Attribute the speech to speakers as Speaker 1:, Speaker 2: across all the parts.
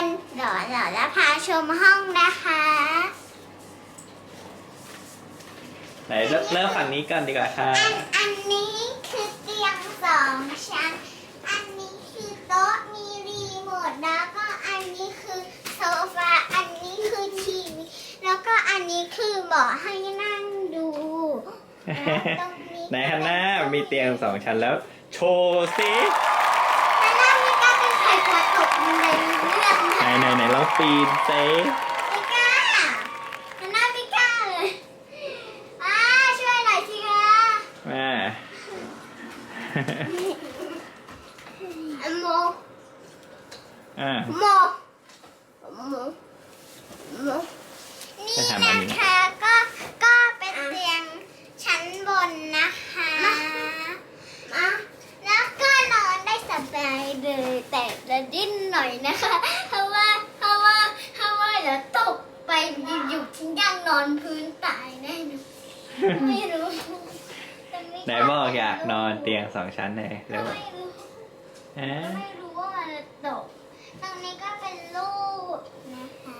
Speaker 1: วั
Speaker 2: นเดี๋ยวเราจะพาชมห้องนะคะ
Speaker 1: ไหนเริ่มเริ่มฝั่งนี้ก่อนดีกว่าค่ะ
Speaker 2: อันอันนี้คือเตียงสองชั้น อันนี้คือโต๊ะมีรีโมทแล้วก็อันนี้คือโซฟา อันนี้คือทีวีแล้วก็อันนี้คือเบาะให้นั่งดูแล้วตรงนี้
Speaker 1: ไหนฮันน่ามีเตียงสองชั้นแล้ว โชว์สิ
Speaker 2: ลอง
Speaker 1: ปีนเซ
Speaker 2: ไม่กล้าฮันน่าไม่กล้าเลยอ่าช่วยหน่อยสิคะ
Speaker 1: มา
Speaker 2: โม
Speaker 1: อ่า
Speaker 2: โมโมโมนี่นะคะก็ก็เป็นเตียงชั้นบนนะคะมาแล้วก็นอนได้สบายเลยแต่จะดิ้นหน่อยนะคะ เพราะว่าเพราะว่าเพราะว่าเดี๋ยวตกไปอยู่ๆยังนอนพื้นตายแน่นอนไม่รู้แต่ม่
Speaker 1: ไหนบอกอยากนอนเตียงสองชั้นเลยเร็ว
Speaker 2: ไม่รู้
Speaker 1: ฮะ
Speaker 2: ไม่รู้ว่ามันจะตก ตรงนี้ก็เป็นลูกนะคะ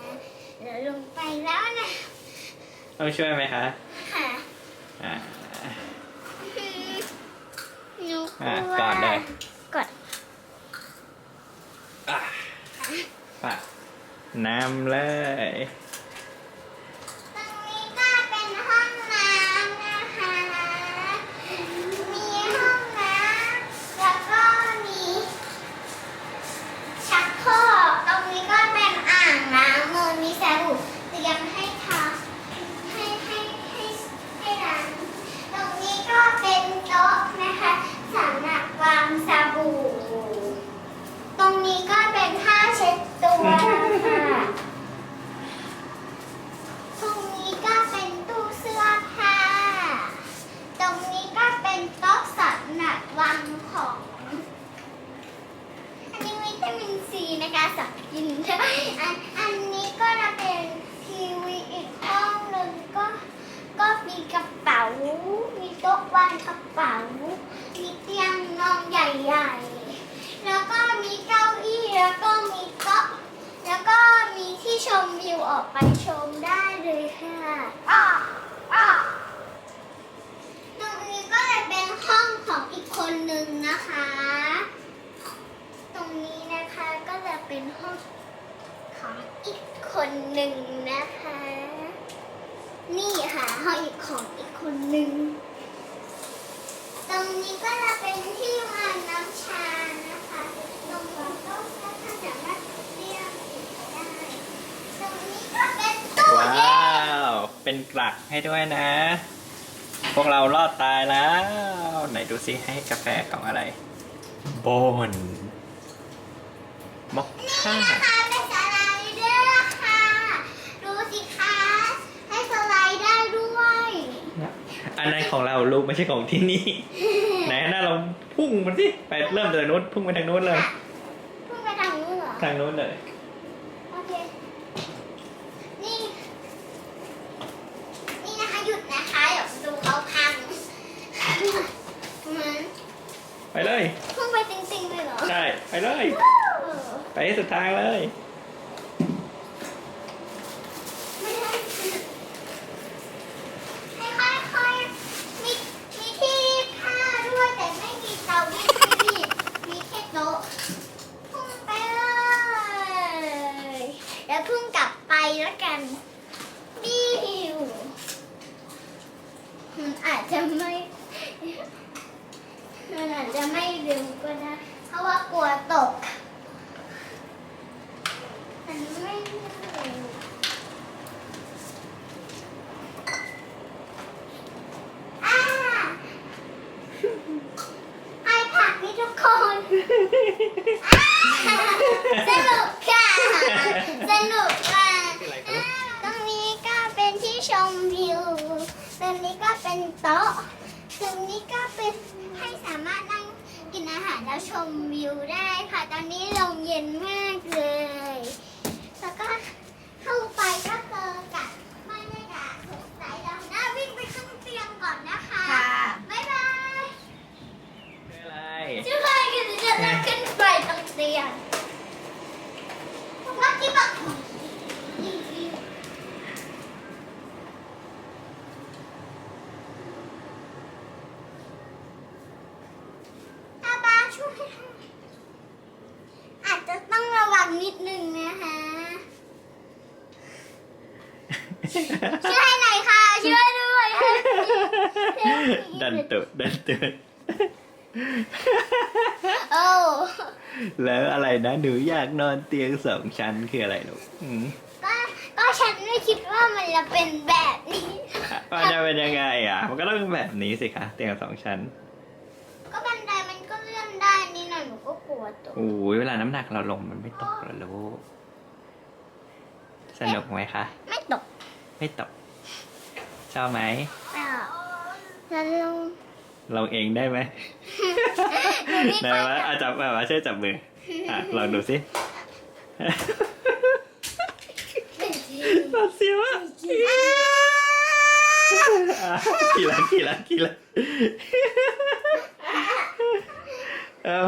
Speaker 2: เดี๋ยวลงไปแล้วนะ
Speaker 1: ต้องช่วยไหมคะ
Speaker 2: ค่ะ
Speaker 1: อ่า
Speaker 2: หนูก
Speaker 1: อะ
Speaker 2: ลัว
Speaker 1: กอดเลย
Speaker 2: กอด
Speaker 1: อะปะน้ำเลย
Speaker 2: ตรงนี้ก็เป็นห้องน้ำนะคะ มีห้องน้ำแล้วก็มีชักโครกตรงนี้ก็เป็นอ่างน้ำมือมีสบู่เตรียมให้ทาให้ให้ให้ให้ล้างตรงนี้ก็เป็นโต๊ะนะคะสำหรับวางสบู่ ตรงนี้ก็เป็นผ้าเช็ดตัวนะคะ ตรงนี้ก็เป็นตู้เสื้อผ้า ตรงนี้ก็เป็นโต๊ะสำหรับวางของ อันนี้วิตามินซีนะคะสับกินอันอันนี้ก็จะเป็นทีวีอีกห้องหนึ่งก็ ก็มีกระเป๋า มีโต๊ะวางกระเป๋า มีเตียงนอนใหญ่ๆ แล้วก็มีเก้าอี้แล้วก็มีโต๊ะแล้วก็มีที่ชมวิวออกไปชมได้เลยค่ะตรงนี้ก็จะเป็นห้องของอีกคนหนึ่งนะคะ ตรงนี้นะคะก็จะเป็นห้องของอีกคนหนึ่งนะคะ นี่ค่ะห้องอีกของอีกคนหนึ่งตรงนี้ก็จะเป็นที่วางน้ำชานะคะ ตรงนี้ก็ถ้าสามารถเรียกได้ ตรงนี้ก็เป็นตู้
Speaker 1: ว้
Speaker 2: เย็นา
Speaker 1: วเป็นกลักให้ด้วยนะ พวกเรารอดตายแล้ว ไหนดูซิให้กาแฟของอะไร โบนมอคค่า
Speaker 2: ค่ะเป็นสไลเดอร์ค่ะ ดูสิคะ ให้สไลด์ได้ด้วย
Speaker 1: อันนั้นของเราลูกไม่ใช่ของที่นี่ ไหนหน้าเราพุ่งมันสิไปเริ่มจากนู้นพุ่งไปทางนู้นเลย
Speaker 2: เพิ่งไปทางนู้นเหรอ
Speaker 1: ทางนู้นเลย
Speaker 2: โอเค นี่ นี่นะคะหยุดนะคะเดี๋ยวดูเขาพังเหมือน
Speaker 1: ไปเลย
Speaker 2: เพิ่งไปจริงๆเลยเหรอ
Speaker 1: ใช่ ไปเลย
Speaker 2: เออ
Speaker 1: ไปให้สุดทางเลย
Speaker 2: ไม่ได้ให้ค่อยๆมีมีที่รีดผ้าด้วยแต่ไม่มีเตารีดให้รีดมีแค่โต๊ะพุ่งไปเลย แล้วพุ่งกลับไปแล้วกันบิวมันอาจจะไม่ มันอาจจะไม่ดึงก็ได้ เพราะว่ากลัวตกมันไม่เร็วอ่าไอผักนี่ทุกคนอ่าสนุกค่ะ สนุกค่ะอ่าตรงนี้ก็เป็นที่ชมวิว ตรงนี้ก็เป็นโต๊ะตรงนี้ก็เป็นให้สามารถนั่งกินอาหารแล้วชมวิวได้ค่ะ ตอนนี้ลมเย็นมากเลย แล้วก็เข้าไปก็เจอกับบรรยากาศสดใสเราหน้าวิ่งไปขึ้นเตียงก่อนนะคะ
Speaker 3: ค่ะ
Speaker 2: บ๊ายบาย
Speaker 1: อะไร
Speaker 2: ชื่อใครกันจะจะขึ้นไปตรงเตียงว่าที่บอกอาบาช่วย อาจจะต้องระวังนิดนึงนะคะช่วยหน่อยค่ะช่วยด้วยค่ะ
Speaker 1: ดันตุดดันตุด
Speaker 2: โอ้
Speaker 1: แล้วอะไรนะหนูอยากนอนเตียงสองชั้นคืออะไรลูกอืม
Speaker 2: ก็ก็ฉันไม่คิดว่ามันจะเป็นแบบนี้
Speaker 1: มันจะเป็นยังไงอะ มันก็ต้องแบบนี้สิคะเตียงสองชั้น
Speaker 2: ก็บันไดมันก็เลื่อนได้นี่หน่อย หนูก็กลัวตก
Speaker 1: โอ้ยเวลาน้ำหนักเราลงมันไม่ตกหรอลูกสนุกไหมคะ
Speaker 2: ไม่ตก
Speaker 1: ไม่ตก ชอบไหม
Speaker 2: อะแล้วลง
Speaker 1: ลงเองได้ไหม
Speaker 2: หนูไม่
Speaker 1: ได้
Speaker 2: ค่อย
Speaker 1: ไหมอาจับแบบว่าช่วยจับมือ อะ ลองดูสิตาเสียวอะอะกี่ละกี่ละกี่ละเอา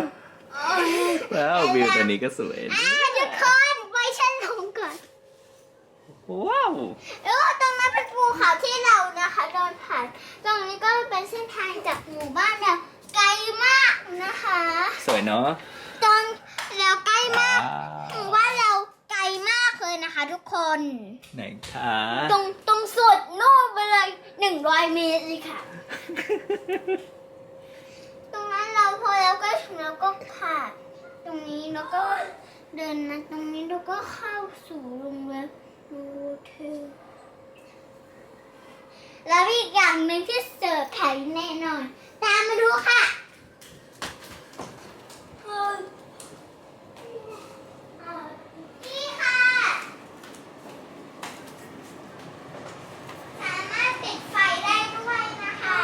Speaker 1: แล้ววิวตัวนี้ก็สวย
Speaker 2: อะทุกคนไว้ฉันลงก่อน
Speaker 1: ว้าว
Speaker 2: เออตรงนั้นเป็นภูเขาที่เรานะคะเดินผ่าน ตรงนี้ก็เป็นเส้นทางจากหมู่บ้านเนี่ยไกลมากนะคะ
Speaker 1: สวยเนาะ
Speaker 2: ตอนแล้วใกล้มาก
Speaker 1: ว้า
Speaker 2: ห
Speaker 1: ว
Speaker 2: มู่บ้านเราไกลมากเลยนะคะ ทุกคน
Speaker 1: ไหนคะ
Speaker 2: ตรงตรงสุดนู่นไปเลยหนึ่งร้อยเมตรเลยค่ะ ตรงนั้นเราพอ แล้วก็ถึงแล้วก็ผ่านตรงนี้แล้วก็เดินมาตรงนี้แล้วก็เข้าสู่โรงแรมรูเทลแล้วอีกอย่างหนึ่งที่เสิร์ฟขายแน่นอน ตามมาดูค่ะเฮ้ยเอ่อนี่ค่ะสามารถปิดไฟได้ด้วยนะคะ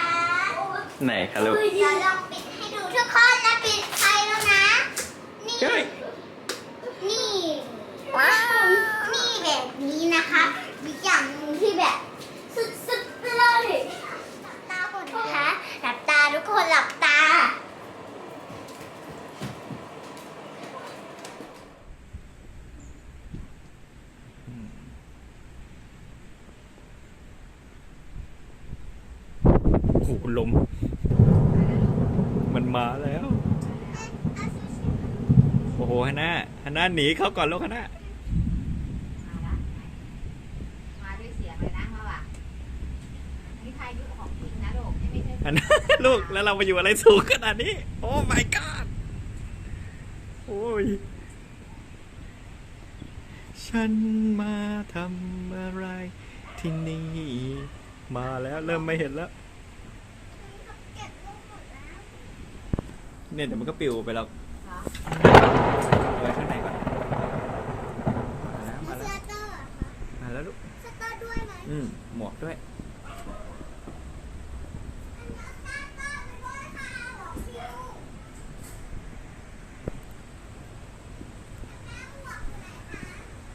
Speaker 1: ไหนคะลูก
Speaker 2: เดี๋ยวลองปิดให้ดูทุกคนนะปิดไฟแล้วนะ นี่
Speaker 1: เฮ้ย
Speaker 2: นี่ว้าวนี่แบบนี้นะคะอีกอย่างหนึงที่แบบสุดๆไปเลยหลับตาก่อนนะคะหลับตาทุกคนหลับตา
Speaker 1: โอ้โหลม มันมาแล้ว โอ้โหฮันน่าฮันน่าหนีเขาก่อนลูกฮันน่า
Speaker 3: มาละมาด้วยเสียงเลยนะมาว่ะนี่พายุของจริงนะลูกไม่ใช่
Speaker 1: ฮันน่าลูกแล้วเรามาอยู่อะไรสูงขนาดนี้ โอ้ my god โอ้ยฉันมาทำอะไรที่นี่ มาแล้วเริ่มไม่เห็นแล้ว เนี่ยเดี๋ยวมันก็ปลิวไปแล้ว
Speaker 3: เหรอ
Speaker 1: เอาไว้ข้างในก่อนมา
Speaker 2: เสื้
Speaker 1: แล้ว
Speaker 2: อเตอร์
Speaker 1: มาแล้วลูก
Speaker 2: เสื้อเตอร์ด้วยไหม
Speaker 1: อืมหมวกด้วย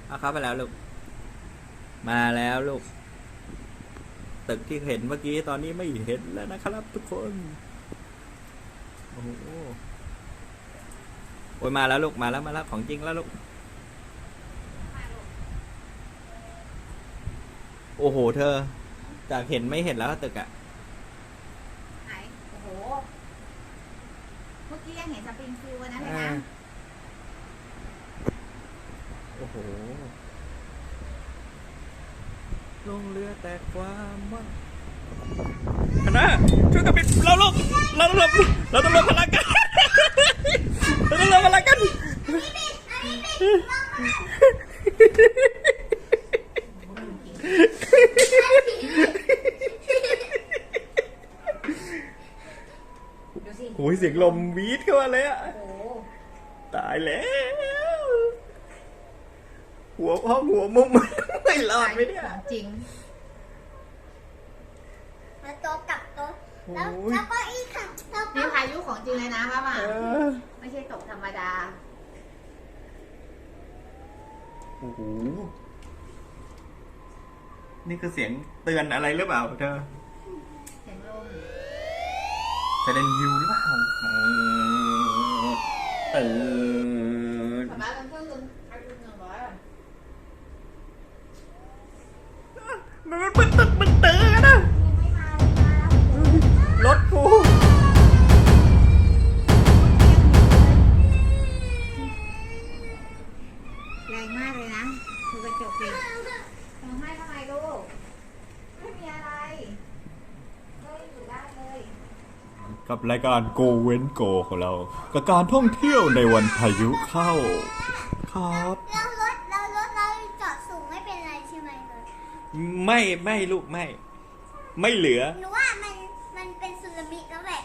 Speaker 1: เอาเข้าไปแล้วลูก มาแล้วลูก ตึกที่เห็นเมื่อกี้ตอนนี้ไม่เห็นแล้วนะครับทุกคน โอ้โห โอ้ยมาแล้วลูกมาแล้วมาแล้วของจริงแล้วลูก โอ้โห เธอ จากเห็นไม่เห็นแล้วตึกอะ
Speaker 3: ไหนโอ้โห เมื่อกี้ยังเห็นสปริงฟิลนะเลย
Speaker 1: อ่า
Speaker 3: นะ
Speaker 1: โอ้โห ลงเรือแต่ความว่าคณะช่วยกันปิดเราลงเราต้องลงเราต้องลงพลังกัน เราต้องลงพลังกัน
Speaker 3: ดูสิ
Speaker 1: โอ้ยเสียงลมวีดเข้ามาเลยอะ
Speaker 3: โอ้โห
Speaker 1: ตายแล้ว หัวห้องหัวมุมไม่รอดไหมเนี่ย
Speaker 3: ของจริง
Speaker 2: แล้วโต๊ะกับโต๊ะแล้ว
Speaker 1: โอ้ย
Speaker 2: แล้วก็อีกค่ะแล้วก็
Speaker 3: นี่พายุของจริงเลยนะว่ามา
Speaker 1: เออ
Speaker 3: ไม่ตกธรรมดา
Speaker 1: โอ้โห นี่คือเสียงเตือนอะไรหรือเปล่าเธอ
Speaker 3: เสียงลม
Speaker 1: ไซเรนฮิวหรือเปล่าเออ
Speaker 3: สบายเป็นเครื่องยนต์อายุหนึ่งร้อยอะ
Speaker 1: มันมันตึก กั
Speaker 4: บรายการ Go เว้น Go ของเรา กับการท่องเที่ยวในวันพายุเข้า ครับ
Speaker 2: เรารถเรารถเราจอดสูงไม่เป็นไรใช่ไหมรถ
Speaker 1: ไม่ไม่ลูกไม่ ไม่เหลือ
Speaker 2: หนูว่ามันมันเป็นสึนามิแล้วแหละ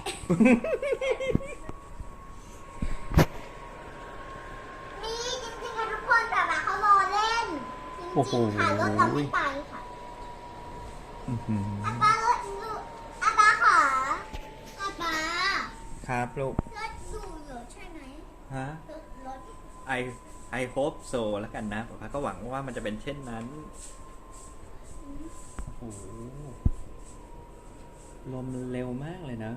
Speaker 2: มีจริงๆค่ะทุกคนแต่ว่าเขารอเล่นจ
Speaker 1: โอ้โห
Speaker 2: ริงๆค่ะรถเราไม่ไปค่ะ
Speaker 1: อื้อหือ
Speaker 2: อาปารถดูอาปาค่ะอาปา
Speaker 1: ครับลูก
Speaker 2: รถดูเหรอใช่ไหม
Speaker 1: ฮะ
Speaker 2: รถรถ
Speaker 1: I I hope so แล้วกันนะป๊าก็หวังว่ามันจะเป็นเช่นนั้นโอ้โหลมเร็วมากเลยนะ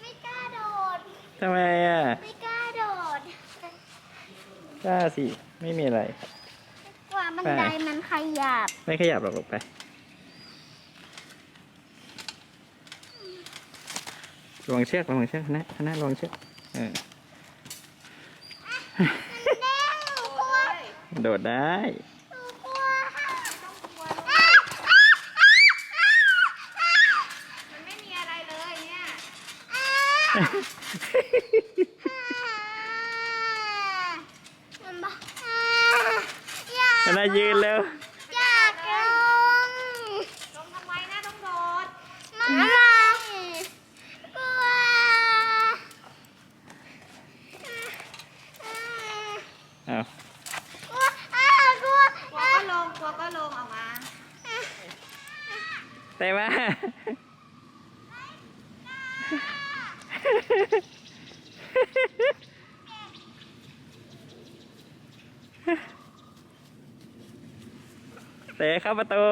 Speaker 2: ไม่กล้าโดด
Speaker 1: ทำไมอะ
Speaker 2: ไม่กล้าโดด
Speaker 1: กล้าสิ ไม่มีอะไร
Speaker 2: กว่ามัน
Speaker 1: ไป
Speaker 2: ไดมันขยับ
Speaker 1: ไม่ขยับหรอกลูกไปลวงเชือกลวงเชือกนะนะลวงเชือกเออ
Speaker 2: แน่หนูกลัว
Speaker 1: โดดได้
Speaker 3: มัน
Speaker 2: บอกอยาก
Speaker 1: อันน่ายืนเร็ว
Speaker 2: อยากลง
Speaker 3: ลงทำไมนะต้องโดด
Speaker 2: ไม่กลัว
Speaker 1: อ้าว
Speaker 2: กลัวอ้ากลัว
Speaker 3: กลัวก็ลงกลัวก็ลงออกมา
Speaker 1: เต้มา เตะเข้าประตู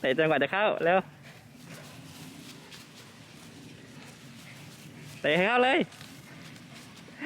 Speaker 1: เตะจนกว่าจะเข้าเร็วเตะให้เข้าเลย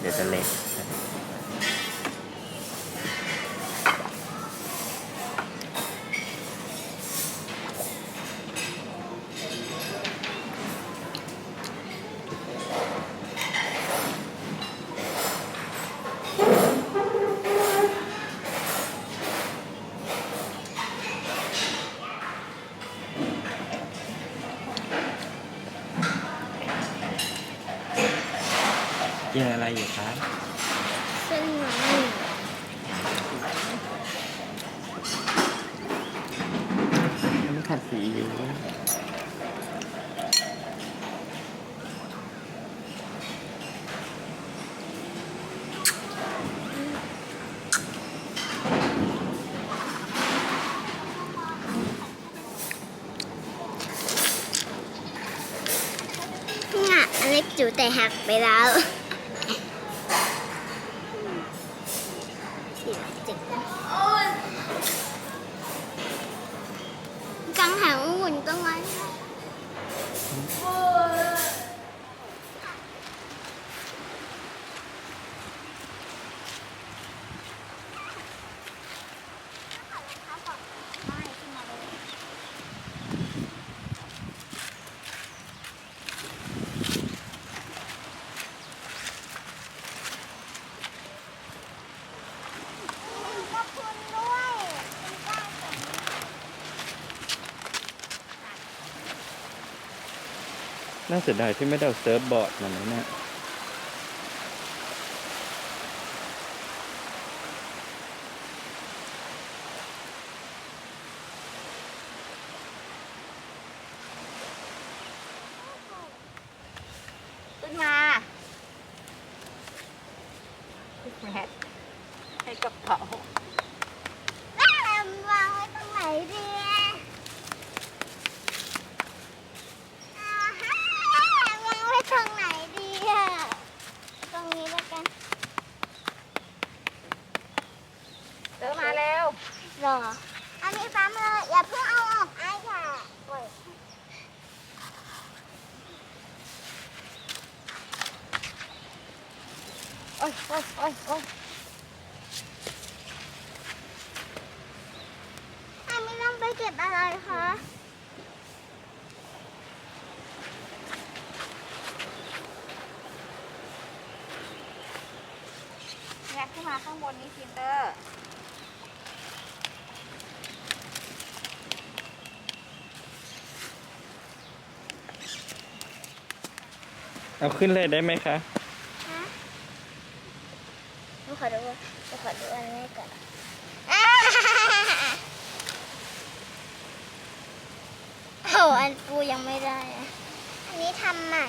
Speaker 3: เดี๋
Speaker 1: ยวจะเล็ก
Speaker 2: หักไปแล้วกังหันหุ่นต้องไว้อบคุณด้วยเป็นก้าวสำคัญ
Speaker 1: น่าเสียดายที่ไม่ได้เอาเซิร์ฟบอร์ดมาเลยเนี่ย
Speaker 3: ขึ้นมาแมทให้กระเป๋า
Speaker 2: แล้วเราวางไว้ตรงไหนดีอะอ่าฮะวางไว้ตรงไหนดีอะตรงนี้แล้วกัน
Speaker 3: เดินมาเร็ว
Speaker 2: รอ อันนี้ปั๊มเลยอย่าเพิ่งเอาออกไอ้ค่ะโอ้ยโอ้ยโอ้ยโอ้ยโอ้ยอันนี้ต้องไปเก็บอะไรคะ
Speaker 3: แงะ ขึ้นมาข้างบนนี้ฟินเตอร์
Speaker 1: เอาขึ้นเลยได้ไหมคะ
Speaker 2: ฮะหนูขอดูหนูขอดูอันนี้ก่อนโอ้อันปูยังไม่ได้อะอันนี้ทำใหม่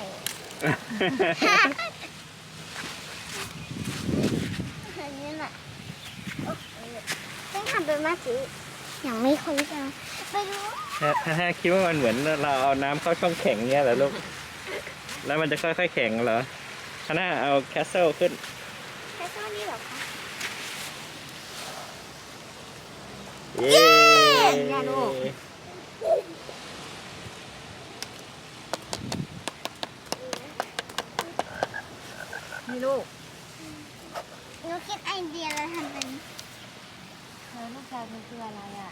Speaker 2: อันนี้น่ะโอ้ เพิ่งทำไปเมื่อกี้ยังไม่คุ้นจะไปดู
Speaker 1: ถ้าถ้าคิดว่ามันเหมือนเราเอาน้ำเข้าช่องแข็งเงี้ยเหรอลูก แล้วมันจะค่อยๆแข็งเหรอคณะเอาแคสเซิลขึ้น
Speaker 2: แค่ตัวนี้เหรอคะ
Speaker 1: เย้
Speaker 3: เนี่ยลูก นี่ลูก
Speaker 2: หนูคิดไอเดียแล้วทำเป็น
Speaker 3: เธอ ลูกชายมันคืออะไรอะ